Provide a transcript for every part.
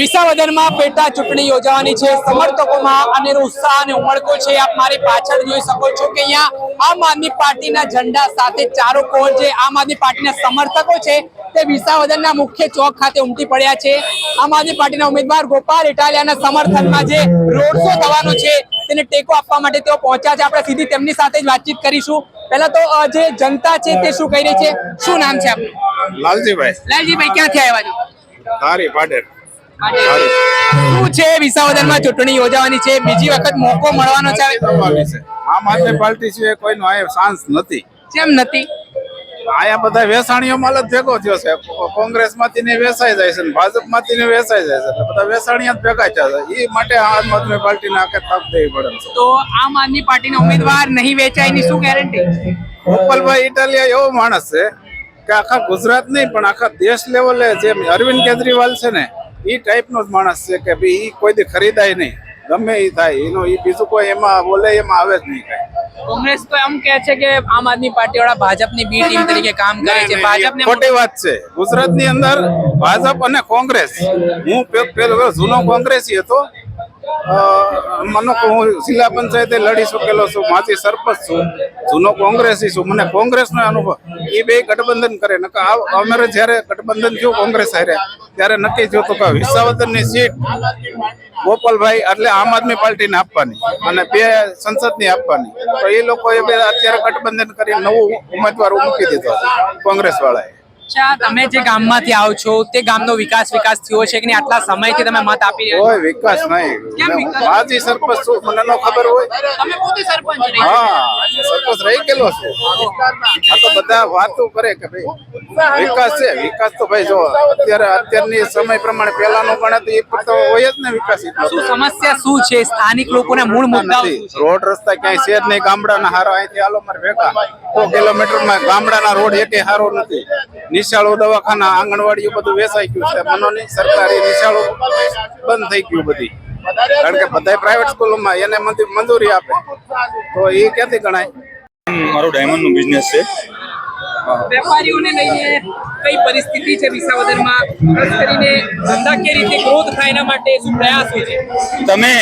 વિસાવદરમાં પેટા ચૂંટણી યોજાવાની છે. સમર્થકોમાં અનેરો ઉત્સાહ અને ઉમળકો છે. આપ મારી પાછળ જોઈ શકો છો કે અહીંયા આમ આદમી પાર્ટીના ઝંડા સાથે ચારો કોર જે આમ આદમી પાર્ટીના સમર્થકો છે તે વિસાવદરના મુખ્ય ચોક ખાતે ઉમટી પડ્યા છે. આમ આદમી પાર્ટીના ઉમેદવાર ગોપાલ ઇટાલિયાના સમર્થનમાં જે રોડ શો થવાનો છે તેને ટેકો આપવા માટે તેઓ પહોંચ્યા છે. આપણે સીધી તેમની સાથે જ વાતચીત કરીશું. પહેલા તો જે જનતા છે તે શું કહી રહી છે? શું નામ છે આપનું? લાલજીભાઈ. લાલજીભાઈ ક્યાંથી આવ્યા છો? ધારી પાડેર શું છે વિસાવદરમાં ચૂંટણી યોજાવાની છે? બીજી વખત મોકો મળવાનો છે? આમ આદમી પાર્ટી છે કોઈનો આ ચાન્સ નથી. કેમ નથી? આયા બધા વેસાણીઓ માલ જ ભેગો થયો છે. કોંગ્રેસમાંથી ને વેસાઈ જાય છે ભાજપમાંથી ને વેસાઈ જાય છે. બધા વેસાણીયા જ ભેગા થયા છે. એ માટે આમ આદમી પાર્ટી ને આખે થાપ દેવી પડે છે. તો આમ આદમી પાર્ટીના ઉમેદવાર નહીં વેચાયની શું ગેરંટી ગોપાલભાઈ ઇટાલિયા એવો માણસ છે કે આખા ગુજરાત નહીં પણ આખા દેશ લેવલે જેમ અરવિંદ કેજરીવાલ છે ને એ ટાઈપનો જ માણસ છે કે ભાઈ એ કોઈ દી ખરીદાય નહીં. ગમે એ થાય. એનો એ બીજું કોઈ એમાં બોલે એમાં આવે જ નહીં કાંઈ. કોંગ્રેસ તો એમ કહે છે કે આમ આદમી પાર્ટી વાળા ભાજપની બી ટીમ તરીકે કામ કરે છે. ભાજપને ખોટી વાત છે. ગુજરાતની અંદર ભાજપ અને કોંગ્રેસ. હું પેલો જૂનો કોંગ્રેસી હતો. મને હું જિલ્લા પંચાયતે લડી શકેલો છું માથી સરપંચ છું જૂનો કોંગ્રેસી છું. મને કોંગ્રેસનો અનુભવ એ બે ગઠબંધન કરે. નકર આ અમારે જ્યારે ગઠબંધન થયું કોંગ્રેસ હારે ત્યારે નક્કી થયું હતું કે વિસાવદરની સીટ ગોપાલભાઈ એટલે આમ આદમી પાર્ટીને આપવાની અને બે સંસદની આપવાની. તો એ લોકોએ અત્યારે ગઠબંધન કરી નવું ઉમેદવાર મૂકી દીધો કોંગ્રેસ વાળાએ અચ્છા તમે જે ગામમાંથી આવો છો તે ગામનો વિકાસ વિકાસ થયો છે કે નહીં? આટલા સમયથી તમે મત આપી રહ્યા કોઈ વિકાસ નહીં? માજી સરપંચ છું મને નો ખબર હોય. તમે પોતે સરપંચ રહી હા સરપંચ રહી ગયેલો છે. આ તો બધા વાતો કરે કે ભાઈ વિકાસ છે વિકાસ તો ભાઈ જો અત્યારે અત્યારની સમય પ્રમાણે પહેલાનો ગણે તો એ તો હોય જ ને વિકાસ શું સમસ્યા શું છે? સ્થાનિક લોકોના મૂળ મુદ્દા રોડ રસ્તા ક્યાંય છે જ નહીં ગામડાના હારો અહીંથી હાલો મારે ભેગા. સો કિલોમીટરમાં ગામડાના રોડ એકે હારો નથી. નિશાળો દવાખાના આંગણવાડીઓ બધું વેચાઈ ગયું છે. મનોની સરકારી નિશાળો બંધ થઈ ગયું બધી. કારણ કે બધા પ્રાઇવેટ સ્કૂલોમાં એને મંજૂ- મંજૂરી આપે. તો એ ક્યાંથી ગણાય? મારો ડાયમંડનું બિઝનેસ છે. વેપારીઓને લઈને કઈ પરિસ્થિતિ છે વિસાવદરમાં ખાસ કરીને ધંધાકીય રીતે ગ્રોથ થાય એના માટે શું પ્રયાસો છે? તમે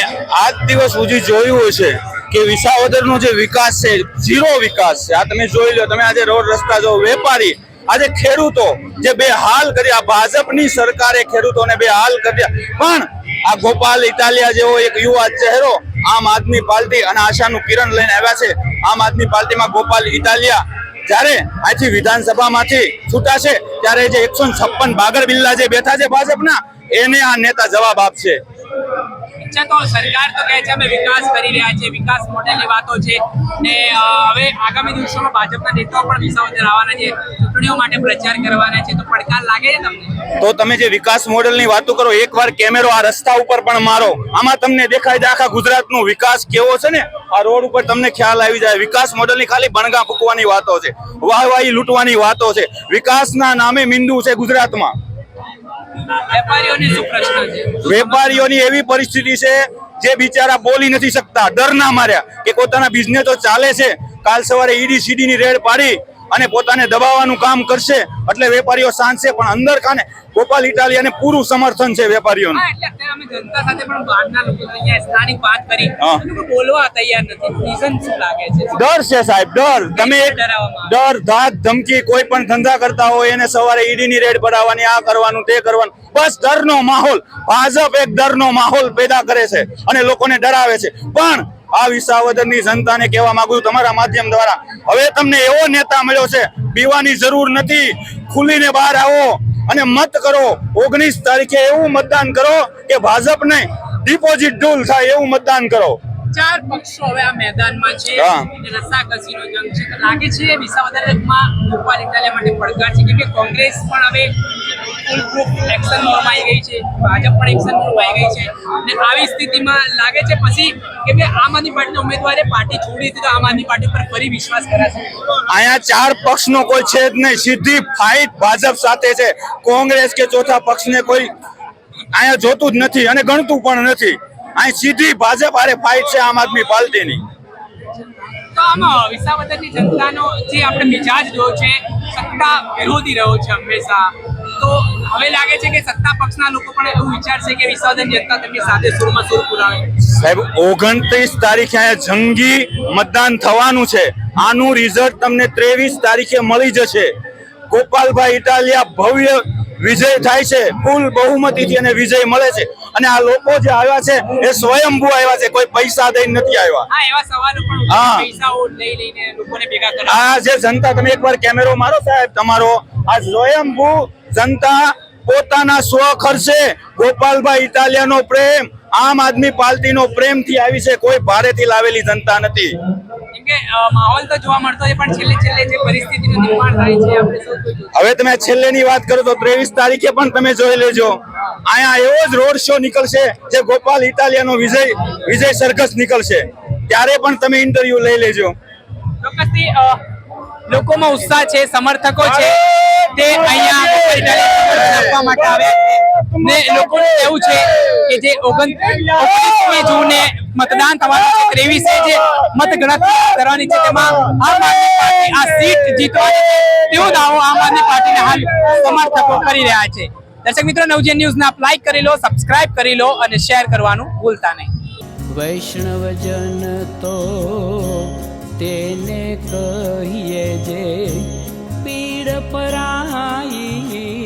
આજ દિવસ સુધી જોયું હશે કે વિસાવદરનો જે વિકાસ છે ઝીરો વિકાસ છે. આ તમે જોઈ લો તમે આજે રોડ રસ્તા જો વેપારી આજે ખેડૂતો જે બે હાલ કર્યા ભાજપની સરકારે ખેડૂતોને બે હાલ કર્યા પણ આ ગોપાલ ઇટાલિયા જેવો એક યુવા ચહેરો આમ આદમી પાર્ટી અને આશાનું કિરણ લઈને આવ્યા છે. આમ આદમી પાર્ટીમાં ગોપાલ ઇટાલિયા જ્યારે આજથી વિધાનસભામાંથી છૂટાશે, ત્યારે જે એકસો છપ્પન બાગર બિલ્લા જે બેઠા છે ભાજપના, એને આ નેતા જવાબ આપશે. અચ્છા તો સરકાર તો કહે છે અમે વિકાસ કરી રહ્યા છીએ, વિકાસ મોડેલની વાતો છે. ને હવે આગામી દિવસોમાં ભાજપના નેતાઓ પણ વિસાવદર આવવાના છે. ચૂંટણીઓ માટે પ્રચાર કરવાના છે. તો પડકાર લાગે છે તમને? તો તમે જે વિકાસ મોડેલની વાતો કરો, એકવાર કેમેરો આ રસ્તા ઉપર પણ મારો. આમાં તમને દેખાય છે આખા ગુજરાતનો વિકાસ કેવો છે ને? આ રોડ ઉપર તમને ખ્યાલ આવી જાય. વિકાસ મોડેલની ખાલી ભણગા ફૂકવાની વાતો છે. વાહવાહી લૂંટવાની વાતો છે. વિકાસના નામે મીંડું છે ગુજરાતમાં. વેપારીઓને એવી પરિસ્થિતિ છે જે બિચારા બોલી નથી શકતા, ડરના માર્યા કે પોતાના બિઝનેસ તો ચાલે છે. કાલ સવારે ઈડી સીડી ની રેડ પાડી અને પોતાને દબાવવાનું કામ કરશે એટલે વેપારીઓ સાંજશે પણ અંદર કાને ગોપાલ ઇટાલિયાને પૂરું સમર્થન છે વેપારીઓનું. ડર છે સાહેબ ડર. તમે? ડર ધાક ધમકી કોઈ પણ ધંધા કરતા હોય એને સવારે ઈડી ની રેડ પડાવવાની આ કરવાનું તે કરવાનું. બસ ડરનો માહોલ. ભાજપ એક ડરનો માહોલ પેદા કરે છે અને લોકોને ડરાવે છે. પણ આ વિસાવદરની જનતાને કહેવા માંગુ છું તમારા માધ્યમ દ્વારા. હવે તમને એવો નેતા મળ્યો છે પીવાની જરૂર નથી ખુલીને બહાર આવો અને મત કરો. ઓગણીસ તારીખે એવું મતદાન કરો કે ભાજપને ડિપોઝિટ ડૂલ થાય એવું મતદાન કરો. ચાર પક્ષો હવે આ મેદાનમાં છે રસાકસીનો જંગ છે લાગે છે વિસાવદરમાં ગોપાલ માટે પડકાર છે કે કોંગ્રેસ પણ હવે ફૂલ પ્રૂફ એક્શન મોડમાં આવી ગઈ છે. ભાજપ પણ એક્શન મોડમાં આવી ગઈ છે. અને આવી સ્થિતિમાં લાગે છે પછી કે કે આમ આદમી પાર્ટીના ઉમેદવારે પાર્ટી છોડી દીધી તો આમ આદમી પાર્ટી પર ફરી વિશ્વાસ કરાશે. અહીંયા ચાર પક્ષનો કોઈ છે જ નહીં. સીધી ફાઇટ ભાજપ સાથે છે. કોંગ્રેસ કે ચોથા પક્ષને કોઈ અહીંયા જોતું જ નથી અને ગણતું પણ નથી. અહીં સીધી ભાજપ આરે ફાઇટ છે આમ આદમી પાર્ટીની. તો આમાં વિસાવદરની જનતાનો જે આપણે મિજાજ રહ્યો છે સત્તા વિરોધી રહ્યો છે હંમેશા તો હવે લાગે છે કે સત્તા પક્ષના લોકો પણ એવું વિચારશે કે વિસર્જન જનતા તેમની સાથે સુરમાં સુર પુરાવે. સાહેબ ઓગણત્રીસ તારીખે અહીંયા જંગી મતદાન થવાનું છે. આનું રિઝલ્ટ તમને ત્રેવીસ તારીખે મળી જશે. ગોપાલભાઈ ઇટાલિયા ભવ્ય વિજય થાય છે. ફૂલ બહુમતીથી અને વિજય મળે છે. અને આ લોકો જે આવ્યા છે એ સ્વયંભૂ આવ્યા છે. કોઈ પૈસા દઈને નથી આવ્યા. હા એવા સવાલો પણ હા. પૈસાઓ લઈ લઈને લોકોને ભેગા કરવા. આ જે જનતા તમે એકવાર કેમેરો મારો સાહેબ તમારો આ સ્વયંભૂ જનતા પોતાના સ્વ ખર્ચે ગોપાલભાઈ ઇટાલિયાનો પ્રેમ આમ આદમી પાર્ટીનો પ્રેમથી આવી છે કોઈ ભારેથી લાવેલી જનતા નથી. માહોલ તો જોવા મળતો છે પણ છેલ્લે છેલ્લે જે પરિસ્થિતિનું નિર્માણ થાય છે આપણે સૌ કોઈ જોયું. હવે તમે છેલ્લેની વાત કરો તો ત્રેવીસ તારીખે પણ તમે જોઈ લેજો. અહીંયા એવો જ રોડ શો નીકળશે જે ગોપાલ ઇટાલિયાનો વિજય વિજય સરઘસ નીકળશે. ત્યારે પણ તમે ઇન્ટરવ્યુ લઈ લેજો. ચોક્કસથી લોકોમાં ઉત્સાહ છે સમર્થકો છે. તે અહીંયા માટે આવે. ને લોકો એવું છે કે જે ઓગણ ઓગણીસમી જૂને મતદાન થવાનું છે, ત્રેવીસે જે મતગણતરી કરવાની છે, તેમાં આમ આદમી પાર્ટી આ સીટ જીતવાની છે, તેવો દાવો આમ આદમી પાર્ટીના હાલ સમર્થકો કરી રહ્યા છે. દર્શક મિત્રો નવજન ન્યૂઝને આપ લાઈક કરી લો, સબસ્ક્રાઇબ કરી લો અને શેર કરવાનું ભૂલતા નહીં. વૈષ્ણવજન તો તેને કહીએ જે પીડ પરાઈ